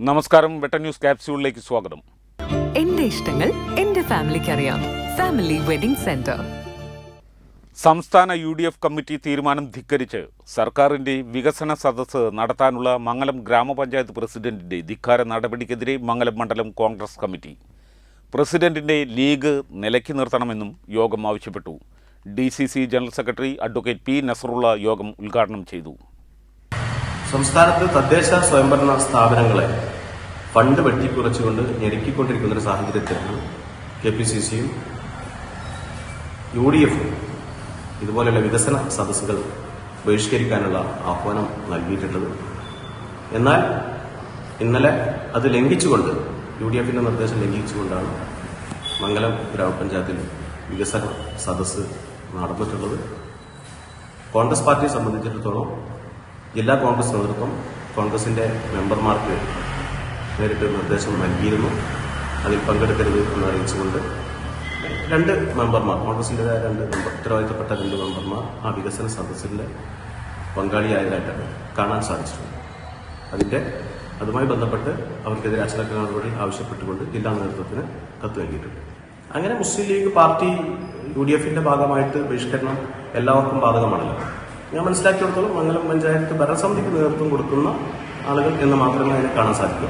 നമസ്കാരം. വെട്ട ന്യൂസ് ക്യാപ്സ്യൂളിലേക്ക് സ്വാഗതം. എന്റെ ഇഷ്ടങ്ങൾ എന്റെ ഫാമിലിക്ക് അറിയാം. Family wedding centre. സംസ്ഥാന യു ഡി എഫ് കമ്മിറ്റി തീരുമാനം ധിക്കരിച്ച് സർക്കാരിന്റെ വികസന സദസ്സ് നടത്താനുള്ള മംഗലം ഗ്രാമപഞ്ചായത്ത് പ്രസിഡന്റിന്റെ ധിക്കാര നടപടിക്കെതിരെ മംഗലം മണ്ഡലം കോൺഗ്രസ് കമ്മിറ്റി. പ്രസിഡന്റിന്റെ ലീഗ് നിലയ്ക്ക് നിർത്തണമെന്നും യോഗം ആവശ്യപ്പെട്ടു. D C C general secretary advocate P Nasrulla യോഗം ഉദ്ഘാടനം ചെയ്തു. സംസ്ഥാനത്ത് തദ്ദേശ സ്വയംഭരണ സ്ഥാപനങ്ങളെ ഫണ്ട് വെട്ടിക്കുറച്ചുകൊണ്ട് ഞെരുക്കിക്കൊണ്ടിരിക്കുന്ന ഒരു സാഹചര്യത്തിലാണ് കെ പി സി സിയും യു ഡി എഫും ഇതുപോലെയുള്ള വികസന സദസ്സുകൾ ബഹിഷ്കരിക്കാനുള്ള ആഹ്വാനം നൽകിയിട്ടുള്ളത്. എന്നാൽ ഇന്നലെ അത് ലംഘിച്ചുകൊണ്ട് യു ഡി എഫിന്റെ നിർദ്ദേശം ലംഘിച്ചുകൊണ്ടാണ് മംഗലം ഗ്രാമപഞ്ചായത്തിൽ വികസന സദസ്സ് നടന്നിട്ടുള്ളത്. കോൺഗ്രസ് പാർട്ടിയെ സംബന്ധിച്ചിടത്തോളം ജില്ലാ കോൺഗ്രസ് നേതൃത്വം കോൺഗ്രസിന്റെ മെമ്പർമാർക്ക് നേരിട്ട് നിർദ്ദേശം നൽകിയിരുന്നു. അതിൽ പങ്കെടുക്കരുത് എന്ന് അറിയിച്ചുകൊണ്ട് രണ്ട് മെമ്പർമാർ കോൺഗ്രസിന്റെതായ രണ്ട് മെമ്പർ ഉത്തരവാദിത്തപ്പെട്ട രണ്ട് മെമ്പർമാർ ആ വികസന സദസ്സിൽ പങ്കാളിയായതായിട്ടാണ് കാണാൻ സാധിച്ചിട്ടുണ്ട് അതിന്റെ അതുമായി ബന്ധപ്പെട്ട് അവർക്കെതിരെ അച്ചടക്ക നടപടി ആവശ്യപ്പെട്ടുകൊണ്ട് ജില്ലാ നേതൃത്വത്തിന് കത്ത് നൽകിയിട്ടുണ്ട്. അങ്ങനെ Muslim league party U D എഫിന്റെ ഭാഗമായിട്ട് ബഹിഷ്കരണം എല്ലാവർക്കും ബാധകമാണല്ലോ. ഞാൻ മനസ്സിലാക്കിയിടത്തോളം മംഗലം പഞ്ചായത്ത് ഭരണസമിതിക്ക് നേതൃത്വം കൊടുക്കുന്ന ആളുകൾ എന്ന് മാത്രമേ അതിനെ കാണാൻ സാധിക്കൂ.